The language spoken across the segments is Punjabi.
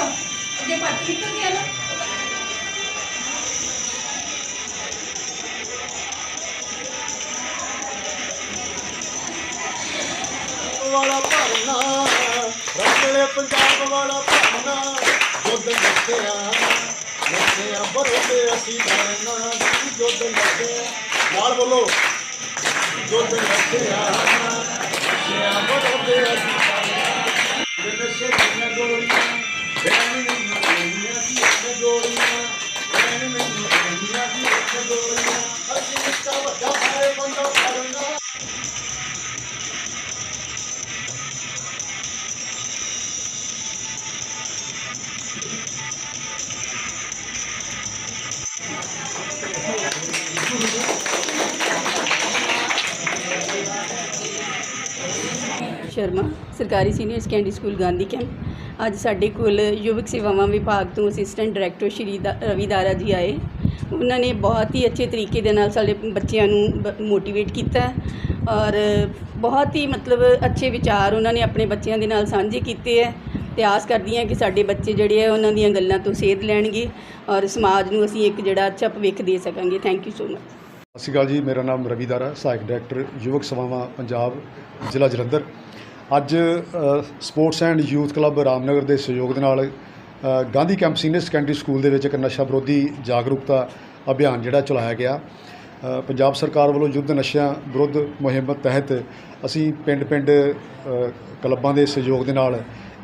जाओ अपने पार्टी निकल गया ना ਵਾਲਾ ਭਰਨਾ ਰੰਗਲੇ ਪੰਜਾਬ ਵਾਲਾ ਭਰਨਾ ਜੁੱਧ ਨੱਚਿਆ ਨੱਚਿਆ ਬਰੋਦੇ ਅਸੀਂ ਭਰਨਾ ਜੁੱਧ ਨੱਚਿਆ ਨਾਲ ਬੋਲੋ ਜੁੱਧ ਨੱਚਿਆ ਨੱਚਿਆ ਬਰੋਦੇ ਅਸੀਂ ਭਰਨਾ ਨਸ਼ੇ ਦੀਆਂ ਗੋਲੀਆਂ ਸ਼ਰਮਾ, ਸਰਕਾਰੀ senior secondary school Gandhi camp ਅੱਜ ਸਾਡੇ ਕੋਲ ਯੁਵਕ ਸੇਵਾਵਾਂ ਵਿਭਾਗ ਤੋਂ ਅਸਿਸਟੈਂਟ ਡਾਇਰੈਕਟਰ ਸ਼੍ਰੀ ਦਾ- ਰਵੀ ਜੀ ਆਏ। ਉਹਨਾਂ ਨੇ ਬਹੁਤ ਹੀ ਅੱਛੇ ਤਰੀਕੇ ਦੇ ਨਾਲ ਸਾਡੇ ਬੱਚਿਆਂ ਨੂੰ ਮੋਟੀਵੇਟ ਕੀਤਾ ਔਰ ਬਹੁਤ ਹੀ ਮਤਲਬ ਅੱਛੇ ਵਿਚਾਰ ਉਹਨਾਂ ਨੇ ਆਪਣੇ ਬੱਚਿਆਂ ਦੇ ਨਾਲ ਸਾਂਝੇ ਕੀਤੇ ਹੈ। ਤੇ ਆਸ ਕਰਦੀ ਹਾਂ ਕਿ ਸਾਡੇ ਬੱਚੇ ਜਿਹੜੇ ਆ, ਉਹਨਾਂ ਦੀਆਂ ਗੱਲਾਂ ਤੋਂ ਸੇਧ ਲੈਣਗੇ ਔਰ ਸਮਾਜ ਨੂੰ ਅਸੀਂ ਇੱਕ ਜਿਹੜਾ ਅੱਛਾ ਭਵਿੱਖ ਦੇ ਸਕਾਂਗੇ। ਥੈਂਕ ਯੂ ਸੋ ਮਚ ਸਤਿ ਸ਼੍ਰੀ ਅਕਾਲ ਜੀ, ਮੇਰਾ ਨਾਮ ਰਵੀ ਦਾਰਾ, ਸਹਾਇਕ ਡਾਇਰੈਕਟਰ ਯੁਵਕ ਸੇਵਾਵਾਂ ਪੰਜਾਬ, ਜ਼ਿਲ੍ਹਾ ਜਲੰਧਰ। ਅੱਜ sports and youth club Ramnagar ਦੇ ਸਹਿਯੋਗ ਦੇ ਨਾਲ Gandhi camp senior secondary school ਦੇ ਵਿੱਚ ਇੱਕ ਨਸ਼ਾ ਵਿਰੋਧੀ ਜਾਗਰੂਕਤਾ ਅਭਿਆਨ ਜਿਹੜਾ ਚਲਾਇਆ ਗਿਆ। ਪੰਜਾਬ ਸਰਕਾਰ ਵੱਲੋਂ ਯੁੱਧ ਨਸ਼ਿਆਂ ਵਿਰੁੱਧ ਮੁਹਿੰਮ ਤਹਿਤ ਅਸੀਂ ਪਿੰਡ-ਪਿੰਡ ਕਲੱਬਾਂ ਦੇ ਸਹਿਯੋਗ ਦੇ ਨਾਲ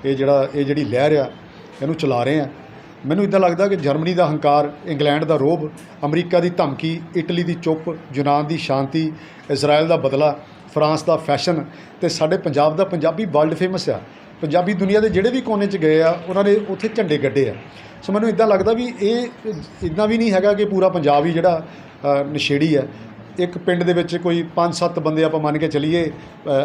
ਇਹ ਜਿਹੜਾ, ਇਹ ਜਿਹੜੀ ਲਹਿਰ ਆ, ਇਹਨੂੰ ਚਲਾ ਰਹੇ ਆ। ਮੈਨੂੰ ਇਦਾਂ ਲੱਗਦਾ ਕਿ ਜਰਮਨੀ ਦਾ ਹੰਕਾਰ, ਇੰਗਲੈਂਡ ਦਾ ਰੋਬ, ਅਮਰੀਕਾ ਦੀ ਧਮਕੀ, ਇਟਲੀ ਦੀ ਚੁੱਪ, ਯੂਨਾਨ ਦੀ ਸ਼ਾਂਤੀ ਇਜ਼ਰਾਈਲ ਦਾ ਬਦਲਾ, ਫਰਾਂਸ ਦਾ ਫੈਸ਼ਨ ਤੇ ਸਾਡੇ ਪੰਜਾਬ ਦਾ ਪੰਜਾਬੀ ਵਰਲਡ ਫੇਮਸ ਆ। ਪੰਜਾਬੀ ਦੁਨੀਆ ਦੇ ਜਿਹੜੇ ਵੀ ਕੋਨੇ 'ਚ ਗਏ ਆ, ਉਹਨਾਂ ਨੇ ਉੱਥੇ ਝੰਡੇ ਗੱਡੇ ਆ। ਸੋ ਮੈਨੂੰ ਇਦਾਂ ਲੱਗਦਾ ਵੀ ਇਹ ਇਦਾਂ ਵੀ ਨਹੀਂ ਹੈਗਾ ਕਿ ਪੂਰਾ ਪੰਜਾਬ ਹੀ ਜਿਹੜਾ ਨਸ਼ੇੜੀ ਹੈ ਇੱਕ ਪਿੰਡ ਦੇ ਵਿੱਚ ਕੋਈ 5-7 ਬੰਦੇ ਆਪਾਂ ਮੰਨ ਕੇ ਚੱਲੀਏ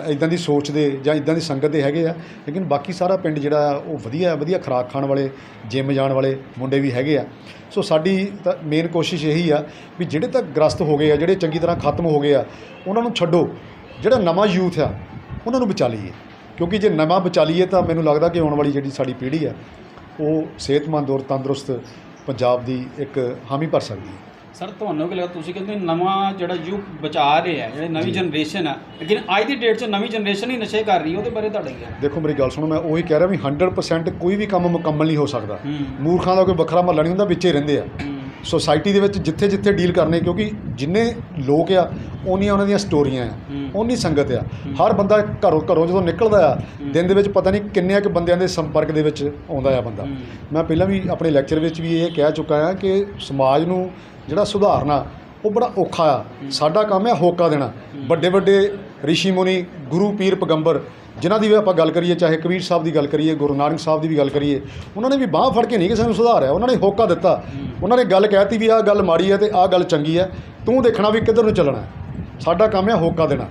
ਇਦਾਂ ਦੀ ਸੋਚ ਦੇ ਜਾਂ ਇਦਾਂ ਦੀ ਸੰਗਤ ਦੇ ਹੈਗੇ ਆ, ਲੇਕਿਨ ਬਾਕੀ ਸਾਰਾ ਪਿੰਡ ਜਿਹੜਾ ਆ, ਉਹ ਵਧੀਆ ਵਧੀਆ ਖੁਰਾਕ ਖਾਣ ਵਾਲੇ ਜਿਮ ਜਾਣ ਵਾਲੇ ਮੁੰਡੇ ਵੀ ਹੈਗੇ ਆ। ਸੋ ਸਾਡੀ ਤਾਂ ਮੇਨ ਕੋਸ਼ਿਸ਼ ਇਹੀ ਆ ਵੀ ਜਿਹੜੇ ਤਾਂ ਗ੍ਰਸਤ ਹੋ ਗਏ ਆ, ਜਿਹੜੇ ਚੰਗੀ ਤਰ੍ਹਾਂ ਖਤਮ ਹੋ ਗਏ ਆ, ਉਹਨਾਂ ਨੂੰ ਛੱਡੋ। ਜਿਹੜਾ ਨਵਾਂ ਯੂਥ ਆ, ਉਹਨਾਂ ਨੂੰ ਬਚਾ ਲਈਏ। ਕਿਉਂਕਿ ਜੇ ਨਵਾਂ ਬਚਾ ਲਈਏ ਤਾਂ ਮੈਨੂੰ ਲੱਗਦਾ ਕਿ ਆਉਣ ਵਾਲੀ ਜਿਹੜੀ ਸਾਡੀ ਪੀੜ੍ਹੀ ਆ, ਉਹ ਸਿਹਤਮੰਦ ਔਰ ਤੰਦਰੁਸਤ ਪੰਜਾਬ ਦੀ ਇੱਕ ਹਾਮੀ ਭਰ ਸਕਦੀ ਹੈ। ਸਰ ਤੁਹਾਨੂੰ ਕੀ ਲੱਗਦਾ ਤੁਸੀਂ ਕਹਿੰਦੇ ਨਵਾਂ ਜਿਹੜਾ ਯੁੱਗ ਬਚਾ ਰਿਹਾ ਹੈ ਜਿਹੜੀ ਨਵੀਂ ਜਨਰੇਸ਼ਨ ਹੈ ਲੇਕਿਨ ਅੱਜ ਦੀ ਡੇਟ 'ਚ ਨਵੀਂ ਜਨਰੇਸ਼ਨ ਹੀ ਨਸ਼ੇ ਕਰ ਰਹੀ ਹੈ ਉਹਦੇ ਬਾਰੇ ਤੁਹਾਡਾ ਕੀ ਕਹਿਣਾ? ਦੇਖੋ ਮੇਰੀ ਗੱਲ ਸੁਣੋ ਮੈਂ ਉਹੀ ਕਹਿ ਰਿਹਾ ਵੀ 100% ਕੋਈ ਵੀ ਕੰਮ ਮੁਕੰਮਲ ਨਹੀਂ ਹੋ ਸਕਦਾ। ਹੂੰ। ਮੂਰਖਾਂ ਦਾ ਕੋਈ ਵੱਖਰਾ ਮਹੱਲਾ ਨਹੀਂ ਹੁੰਦਾ ਵਿੱਚੇ ਰਹਿੰਦੇ ਆ। ਹੂੰ। ਸੋਸਾਇਟੀ ਦੇ ਵਿੱਚ ਜਿੱਥੇ ਜਿੱਥੇ ਡੀਲ ਕਰਨੇ ਕਿਉਂਕਿ ਜਿੰਨੇ ਲੋਕ ਆ ਉਹਨੀਆਂ ਉਹਨਾਂ ਦੀਆਂ ਸਟੋਰੀਆਂ ਆ। ਹੂੰ। ਉਨੀ ਸੰਗਤ ਆ। ਹਰ ਬੰਦਾ ਘਰੋਂ ਘਰੋਂ ਜਦੋਂ ਨਿਕਲਦਾ ਆ ਦਿਨ ਦੇ ਵਿੱਚ ਪਤਾ ਨਹੀਂ ਕਿੰਨੇ ਕੁ ਬੰਦਿਆਂ ਦੇ ਸੰਪਰਕ ਦੇ ਵਿੱਚ ਆਉਂਦਾ ਆ ਬੰਦਾ। ਹੂੰ। ਮੈਂ ਪਹਿਲਾਂ ਵੀ ਆਪਣੇ ਲੈਕਚਰ ਵਿੱਚ ਵੀ ਇਹ ਕਹਿ ਚੁੱਕਾ ਆ ਕਿ ਸਮਾਜ ਨੂੰ ਜਿਹੜਾ ਸੁਧਾਰਨਾ ਉਹ ਬੜਾ ਔਖਾ ਆ। ਸਾਡਾ ਕੰਮ ਹੈ ਹੋਕਾ ਦੇਣਾ। ਵੱਡੇ ਵੱਡੇ ਰਿਸ਼ੀ ਮੁਨੀ, ਗੁਰੂ ਪੀਰ ਪੈਗੰਬਰ, ਜਿਨ੍ਹਾਂ ਦੀ ਵੀ ਆਪਾਂ ਗੱਲ ਕਰੀਏ, ਚਾਹੇ ਕਬੀਰ ਸਾਹਿਬ ਦੀ ਗੱਲ ਕਰੀਏ, ਗੁਰੂ ਨਾਨਕ ਸਾਹਿਬ ਦੀ ਵੀ ਗੱਲ ਕਰੀਏ, ਉਹਨਾਂ ਨੇ ਵੀ ਬਾਹ ਫੜ ਕੇ ਨਹੀਂ ਕਿਸੇ ਨੂੰ ਸੁਧਾਰਿਆ। ਉਹਨਾਂ ਨੇ ਹੋਕਾ ਦਿੱਤਾ। ਉਹਨਾਂ ਨੇ ਗੱਲ ਕਹਿਤੀ ਵੀ ਆਹ ਗੱਲ ਮਾੜੀ ਹੈ ਤੇ ਆਹ ਗੱਲ ਚੰਗੀ ਹੈ। ਤੂੰ ਦੇਖਣਾ ਵੀ ਕਿੱਧਰ ਨੂੰ ਚੱਲਣਾ ਸਾਡਾ ਕੰਮ ਹੈ ਹੋਕਾ ਦੇਣਾ।